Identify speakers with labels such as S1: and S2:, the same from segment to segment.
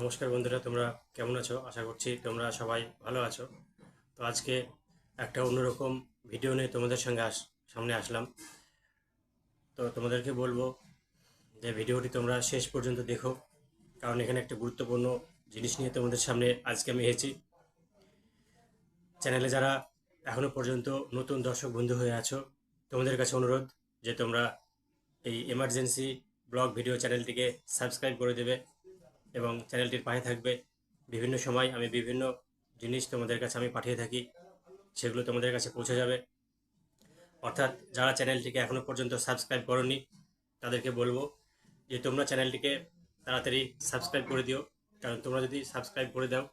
S1: নমস্কার বন্ধুরা, তোমরা কেমন আছো? আশা করছি তোমরা সবাই ভালো আছো। তো আজকে একটা অন্যরকম ভিডিও নিয়ে তোমাদের সঙ্গে আস, সামনে আসলাম। তো তোমাদেরকে বলব যে ভিডিওটি তোমরা শেষ পর্যন্ত দেখো, কারণ এখানে একটা গুরুত্বপূর্ণ জিনিস নিয়ে তোমাদের সামনে আজকে আমি এসেছি। চ্যানেলে যারা এখনও পর্যন্ত নতুন দর্শক বন্ধু হয়ে আছো, তোমাদের কাছে অনুরোধ যে তোমরা এই এমার্জেন্সি ব্লগ ভিডিও চ্যানেলটিকে সাবস্ক্রাইব করে দেবে। এবং চ্যানেলটির পাশে থাকবে। বিভিন্ন সময় আমি বিভিন্ন জিনিস তোমাদের কাছে আমি পাঠিয়ে থাকি, সেগুলো তোমাদের কাছে পৌঁছে যাবে। অর্থাৎ যারা চ্যানেলটিকে এখনও পর্যন্ত সাবস্ক্রাইব করনি, তাদেরকে বলব যে তোমরা চ্যানেলটিকে তাড়াতাড়ি সাবস্ক্রাইব করে দিও। কারণ তোমরা যদি সাবস্ক্রাইব করে দাও,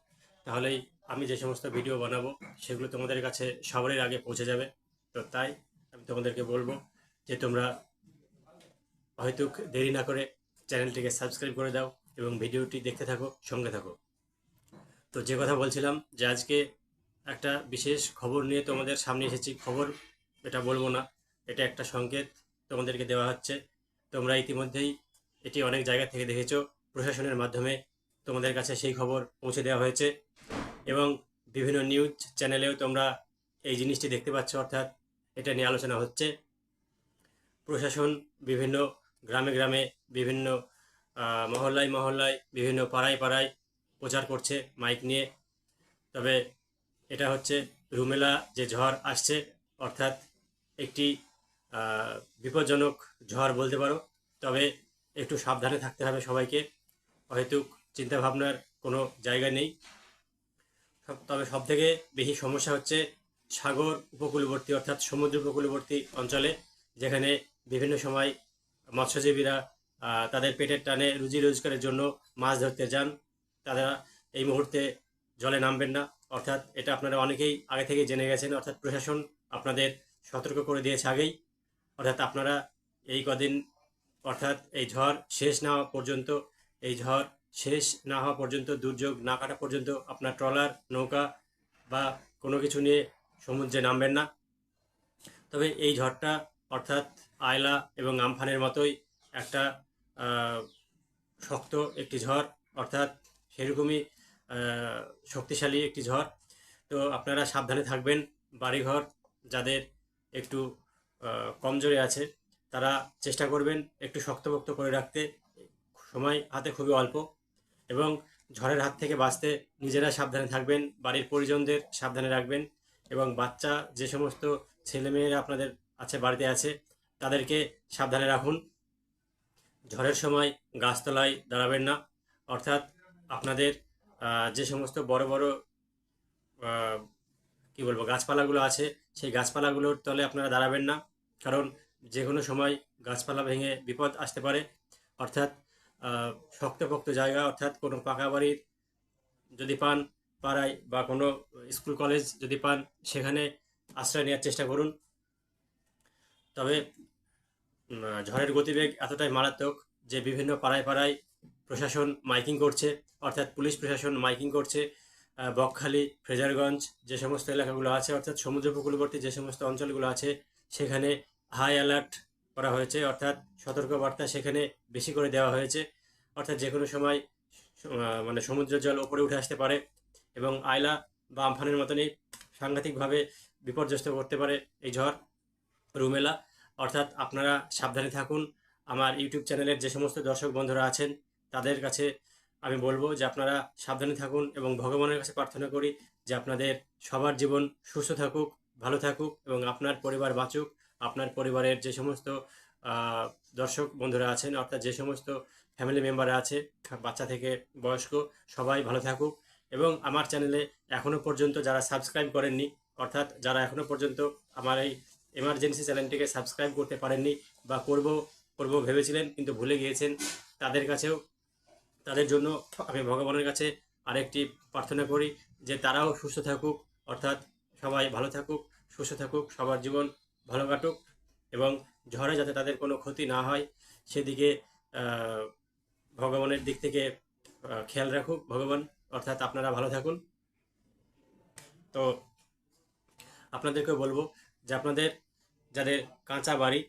S1: তাহলেই আমি যে সমস্ত ভিডিও বানাবো, সেগুলো তোমাদের কাছে সবারই আগে পৌঁছে যাবে। তো তাই আমি তোমাদেরকে বলব যে তোমরা হয়তো দেরি না করে চ্যানেলটিকে সাবস্ক্রাইব করে দাও। এবং ভিডিওটি দেখতে থাকো, সঙ্গে থাকো। তো যে কথা বলছিলাম যে আজকে একটা বিশেষ খবর নিয়ে তোমাদের সামনে এসেছি। খবর এটা বলব না, এটা একটা সংকেত তোমাদেরকে দেওয়া হচ্ছে। তোমরা ইতিমধ্যেই এটি অনেক জায়গা থেকে দেখেছ। প্রশাসনের মাধ্যমে তোমাদের কাছে সেই খবর পৌঁছে দেওয়া হয়েছে এবং বিভিন্ন নিউজ চ্যানেলেও তোমরা এই জিনিসটি দেখতে পাচ্ছ, অর্থাৎ এটা নিয়ে আলোচনা হচ্ছে। প্রশাসন বিভিন্ন গ্রামে গ্রামে বিভিন্ন মহল্লায় মহল্লায় বিভিন্ন পাড়ায় পাড়ায় প্রচার করছে মাইক নিয়ে। তবে এটা হচ্ছে রুমেলা যে ঝড় আসছে, অর্থাৎ একটি বিপজ্জনক ঝড় বলতে পারো। তবে একটু সাবধানে থাকতে হবে সবাইকে। হয়তো চিন্তাভাবনার কোনো জায়গা নেই। তবে সবথেকে বেশি সমস্যা হচ্ছে সাগর উপকূলবর্তী, অর্থাৎ সমুদ্র উপকূলবর্তী অঞ্চলে, যেখানে বিভিন্ন সময় মৎস্যজীবীরা তাদের পেটের টানে রুজি রোজগারের জন্য মাছ ধরতে যান। তারা এই মুহূর্তে জলে নামবেন না। অর্থাৎ এটা আপনারা অনেকেই আগে থেকে জেনে গেছেন, অর্থাৎ প্রশাসন আপনাদের সতর্ক করে দিয়েছে আগেই। অর্থাৎ আপনারা এই কদিন, অর্থাৎ এই ঝড় শেষ না হওয়া পর্যন্ত, এই ঝড় শেষ না হওয়া পর্যন্ত, দুর্যোগ না কাটা পর্যন্ত আপনার ট্রলার, নৌকা বা কোনো কিছু নিয়ে সমুদ্রে নামবেন না। তবে এই ঝড়টা, অর্থাৎ আয়লা এবং আমফানের মতোই একটা শক্ত একটি ঝড়, অর্থাৎ সেরকমই শক্তিশালী একটি ঝড়। তো আপনারা সাবধানে থাকবেন, বাড়িঘর যাদের একটু কমজোরি আছে, তারা চেষ্টা করবেন একটু শক্তপোক্ত করে রাখতে। সময় হাতে খুবই অল্প এবং ঝড়ের হাত থেকে বাঁচতে নিজেরা সাবধানে থাকবেন, বাড়ির পরিজনদের সাবধানে রাখবেন এবং বাচ্চা যে সমস্ত ছেলেমেয়েরা আপনাদের আছে, বাড়িতে আছে, তাদেরকে সাবধানে রাখুন। ঝড়ের সময় গাছতলায় দাঁড়াবেন না। অর্থাৎ আপনাদের যে সমস্ত বড় বড় কি বলব, গাছপালাগুলো আছে, সেই গাছপালাগুলোর তলে আপনারা দাঁড়াবেন না। কারণ যে কোনো সময় গাছপালা ভেঙে বিপদ আসতে পারে। অর্থাৎ শক্তপোক্ত জায়গা, অর্থাৎ কোনো পাকা বাড়ির যদি পান, পাড়ায় বা কোনো স্কুল, কলেজ যদি পান, সেখানে আশ্রয় নেওয়ার চেষ্টা করুন। তবে ঝড়ের গতিবেগ এতটাই মারাত্মক যে বিভিন্ন পাড়ায় পাড়ায় প্রশাসন মাইকিং করছে, অর্থাৎ পুলিশ প্রশাসন মাইকিং করছে বকখালি, ফ্রেজারগঞ্জ যে সমস্ত এলাকাগুলো আছে, অর্থাৎ সমুদ্র উপকূলবর্তী যে সমস্ত অঞ্চলগুলো আছে, সেখানে হাই অ্যালার্ট করা হয়েছে, অর্থাৎ সতর্কবার্তা সেখানে বেশি করে দেওয়া হয়েছে। অর্থাৎ যে কোনো সময় মানে সমুদ্রের জল ওপরে উঠে আসতে পারে এবং আয়লা বা আমফানের মতনই সাংঘাতিকভাবে বিপর্যস্ত করতে পারে এই ঝড়, রুমেলা। অর্থাৎ আপনারা সাবধানে থাকুন। আমার ইউটিউব চ্যানেলের যে সমস্ত দর্শক বন্ধুরা আছেন, তাদের কাছে আমি বলব যে আপনারা সাবধানে থাকুন এবং ভগবানের কাছে প্রার্থনা করি যে আপনাদের সবার জীবন সুস্থ থাকুক, ভালো থাকুক এবং আপনার পরিবার বাঁচুক, আপনার পরিবারের যে সমস্ত দর্শক বন্ধুরা আছেন, অর্থাৎ যে সমস্ত ফ্যামিলি মেম্বার আছে, বাচ্চা থেকে বয়স্ক, সবাই ভালো থাকুক। এবং আমার চ্যানেলে এখনও পর্যন্ত যারা সাবস্ক্রাইব করেননি, অর্থাৎ যারা এখনও পর্যন্ত আমার এই এমার্জেন্সি চ্যানেলটিকে সাবস্ক্রাইব করতে পারেননি বা করব করব ভেবেছিলেন, কিন্তু ভুলে গিয়েছেন। তাদের কাছেও, তাদের জন্য আমি ভগবানের কাছে আরেকটি প্রার্থনা করি যে তারাও সুস্থ থাকুক, অর্থাৎ সবাই ভালো থাকুক, সুস্থ থাকুক, সবার জীবন ভালো কাটুক এবং ঝড়ে যাতে তাদের কোনো ক্ষতি না হয়, সেদিকে ভগবানের দিক থেকে খেয়াল রাখুক ভগবান, অর্থাৎ আপনারা ভালো থাকুন। তো আপনাদেরকে বলব যে আপনাদের যাদের কাঁচা বাড়ি,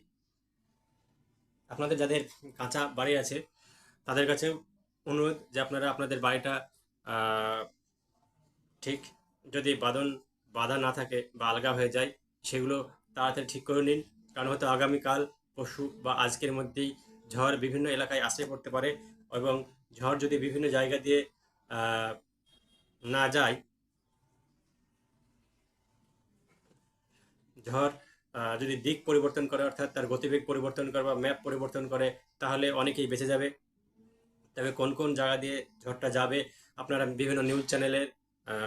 S1: আপনাদের যাদের কাঁচা বাড়ি আছে, তাদের কাছেও অনুরোধ যে আপনারা আপনাদের বাড়িটা ঠিক যদি বাদন বাধা না থাকে বা আলগা হয়ে যায়, সেগুলো তাড়াতাড়ি ঠিক করে নিন। কারণ হয়তো আগামীকাল পশু বা আজকের মধ্যেই ঝড় বিভিন্ন এলাকায় আশ্রয় পড়তে পারে এবং ঝড় যদি বিভিন্ন জায়গা দিয়ে না যায়, ঝড় যদি দিক পরিবর্তন করে, অর্থাৎ তার গতিবেগ পরিবর্তন করে বা ম্যাপ পরিবর্তন করে, তাহলে অনেকেই বেঁচে যাবে। তবে কোন কোন জায়গা দিয়ে ঝড়টা যাবে, আপনারা বিভিন্ন নিউজ চ্যানেলে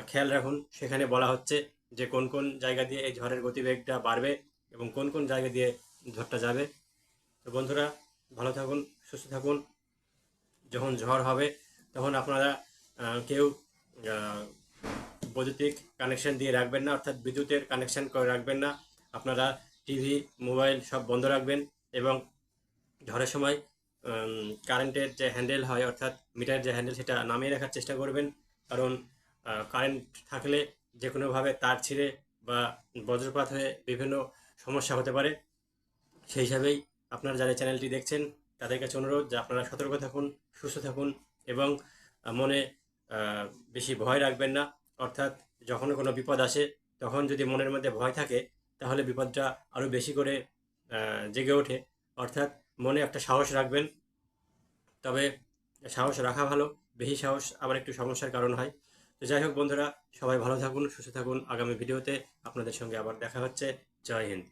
S1: খেয়াল রাখুন। সেখানে বলা হচ্ছে যে কোন কোন জায়গা দিয়ে এই ঝড়ের গতিবেগটা বাড়বে এবং কোন কোন জায়গা দিয়ে ঝড়টা যাবে। তো বন্ধুরা, ভালো থাকুন, সুস্থ থাকুন। যখন ঝড় হবে, তখন আপনারা কেউ বৈদ্যুতিক কানেকশন দিয়ে রাখবেন না, অর্থাৎ বিদ্যুতের কানেকশন করে রাখবেন না। আপনারা টিভি, মোবাইল সব বন্ধ রাখবেন এবং ঝড়ের সময় কারেন্টের যে হ্যান্ডেল হয়, অর্থাৎ মিটার যে হ্যান্ডেল, সেটা নামিয়ে রাখার চেষ্টা করবেন। কারণ কারেন্ট থাকলে যে কোনোভাবে তার ছিঁড়ে বা বজ্রপাত হয়ে বিভিন্ন সমস্যা হতে পারে। সেই হিসাবেই আপনারা যারা চ্যানেলটি দেখছেন, তাদের কাছে অনুরোধ যে আপনারা সতর্ক থাকুন, সুস্থ থাকুন এবং মনে বেশি ভয় রাখবেন না। অর্থাৎ যখন কোনো বিপদ আসে, তখন যদি মনের মধ্যে ভয় থাকে তাহলে বিপদটা আরও বেশি করে জেগে ওঠে। অর্থাৎ মনে একটা সাহস রাখবেন। তবে সাহস রাখা ভালো। বেশি সাহস আবার একটু সমস্যার কারণ হয়। তো যাই হোক বন্ধুরা, সবাই ভালো থাকুন, সুস্থ থাকুন। আগামী ভিডিওতে আপনাদের সঙ্গে আবার দেখা হচ্ছে। জয় হিন্দ।